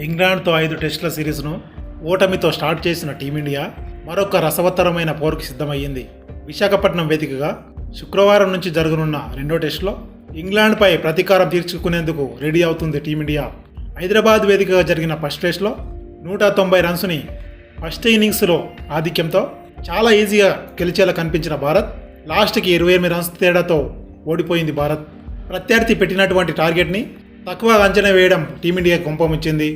ఇంగ్లాండ్తో ఐదు టెస్టుల సిరీస్ను ఓటమితో స్టార్ట్ చేసిన టీమిండియా మరొక రసవత్తరమైన పోరుకు సిద్ధమయ్యింది. విశాఖపట్నం వేదికగా శుక్రవారం నుంచి జరగనున్న రెండో టెస్టులో ఇంగ్లాండ్పై ప్రతీకారం తీర్చుకునేందుకు రెడీ అవుతుంది టీమిండియా. హైదరాబాద్ వేదికగా జరిగిన ఫస్ట్ టెస్ట్లో నూట తొంభై రన్స్ని ఫస్ట్ ఇన్నింగ్స్లో ఆధిక్యంతో చాలా ఈజీగా గెలిచేలా కనిపించిన భారత్ లాస్ట్కి ఇరవై ఎనిమిది రన్స్ తేడాతో ఓడిపోయింది భారత్. ప్రత్యర్థి పెట్టినటువంటి టార్గెట్ని తక్కువ అంచనా వేయడం టీమిండియా కుంపమిచ్చింది.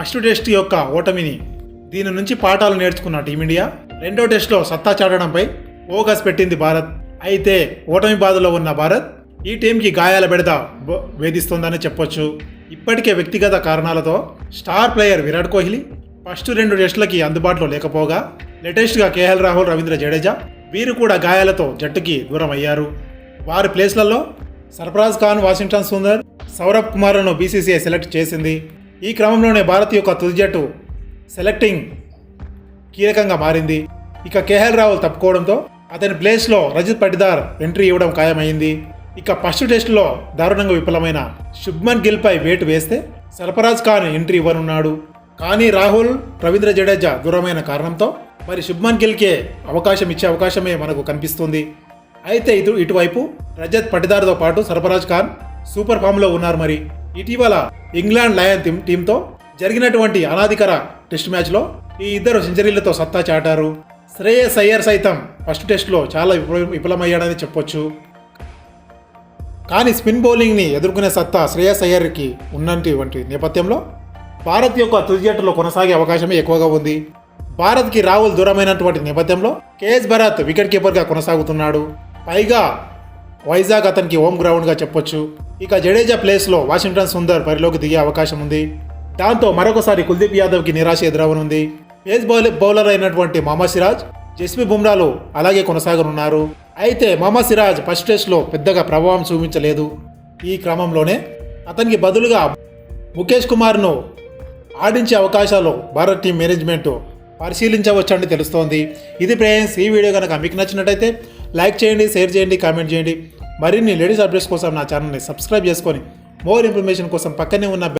ఫస్ట్ టెస్ట్ యొక్క ఓటమిని దీని నుంచి పాఠాలు నేర్చుకున్న టీమిండియా రెండో టెస్ట్లో సత్తా చాటడంపై ఫోకస్ పెట్టింది భారత్. అయితే ఓటమి బాధలో ఉన్న భారత్ ఈ టీంకి గాయాల బెడద బ- వేధిస్తోందని చెప్పొచ్చు. ఇప్పటికే వ్యక్తిగత కారణాలతో star player Virat Kohli first రెండు టెస్టులకి అందుబాటులో లేకపోగా లేటెస్ట్గా కేఎల్ రాహుల్ రవీంద్ర జడేజా వీరు కూడా గాయాలతో జట్టుకి దూరం అయ్యారు వారి ప్లేస్లలో సర్ఫరాజ్ ఖాన్ వాషింగ్టన్ సుందర్ సౌరభ్ కుమార్లను బీసీసీఐ సెలెక్ట్ చేసింది. ఈ క్రమంలోనే భారత్ యొక్క తుది జట్టు సెలెక్టింగ్ కీలకంగా మారింది. ఇక కేఎల్ రాహుల్ తప్పుకోవడంతో అతని ప్లేస్లో రజిత్ పటిదార్ ఎంట్రీ ఇవ్వడం ఖాయమైంది. ఇక ఫస్ట్ టెస్టులో దారుణంగా విఫలమైన శుభ్మన్ గిల్పై వేటు వేస్తే సర్ఫరాజ్ ఖాన్ ఎంట్రీ ఇవ్వనున్నాడు. కానీ రాహుల్ రవీంద్ర జడేజా దూరమైన కారణంతో మరి శుభ్మన్ గిల్కే అవకాశం ఇచ్చే అవకాశమే మనకు కనిపిస్తుంది. అయితే ఇటు ఇటువైపు రజత్ పటిదార్తో పాటు సర్ఫరాజ్ ఖాన్ సూపర్ ఫామ్లో ఉన్నారు మరి. ఇటీవల ఇంగ్లాండ్ లయన్ టీంతో జరిగినటువంటి అనాధికర టెస్ట్ మ్యాచ్లో ఈ ఇద్దరు సెంచరీలతో సత్తా చాటారు. శ్రేయస్ అయ్యర్ సైతం ఫస్ట్ టెస్ట్లో చాలా విఫల- విఫలమయ్యాడని చెప్పొచ్చు. కానీ స్పిన్ బౌలింగ్ని ఎదుర్కొనే సత్తా శ్రేయస్ అయ్యర్కి ఉన్నటువంటి నేపథ్యంలో భారత్ యొక్క తుది జట్టులో కొనసాగే అవకాశమే ఎక్కువగా ఉంది. భారత్కి రాహుల్ దూరమైనటువంటి నేపథ్యంలో కేఎస్ భరత్ వికెట్ కీపర్గా కొనసాగుతున్నాడు. పైగా వైజాగ్ అతనికి హోమ్ గ్రౌండ్గా చెప్పొచ్చు. ఇక జడేజా ప్లేస్లో వాషింగ్టన్ సుందర్ పరిలోకి దిగే అవకాశం ఉంది. దాంతో మరొకసారి కుల్దీప్ యాదవ్కి నిరాశ ఎదురవనుంది. పేస్ బౌలర్ బౌలర్ అయినటువంటి మహమ్మద్ సిరాజ్ జస్మి బుమ్రాలు అలాగే కొనసాగనున్నారు. అయితే మహమ్మద్ సిరాజ్ ఫస్ట్ టెస్ట్లో పెద్దగా ప్రభావం చూపించలేదు. ఈ క్రమంలోనే అతనికి బదులుగా ముఖేష్ కుమార్ను ఆడించే అవకాశాలు భారత్ టీం మేనేజ్మెంట్ పరిశీలించవచ్చని తెలుస్తోంది. ఇది ఫ్రెండ్స్ ఈ వీడియో కనుక మీకు నచ్చినట్టయితే లైక్ చేయండి షేర్ చేయండి కామెంట్ చేయండి. మరిన్ని లేడీస్ అప్డేట్స్ కోసం నా ఛానల్ని సబ్స్క్రైబ్ చేసుకొని మోర్ ఇన్ఫర్మేషన్ కోసం పక్కనే ఉన్న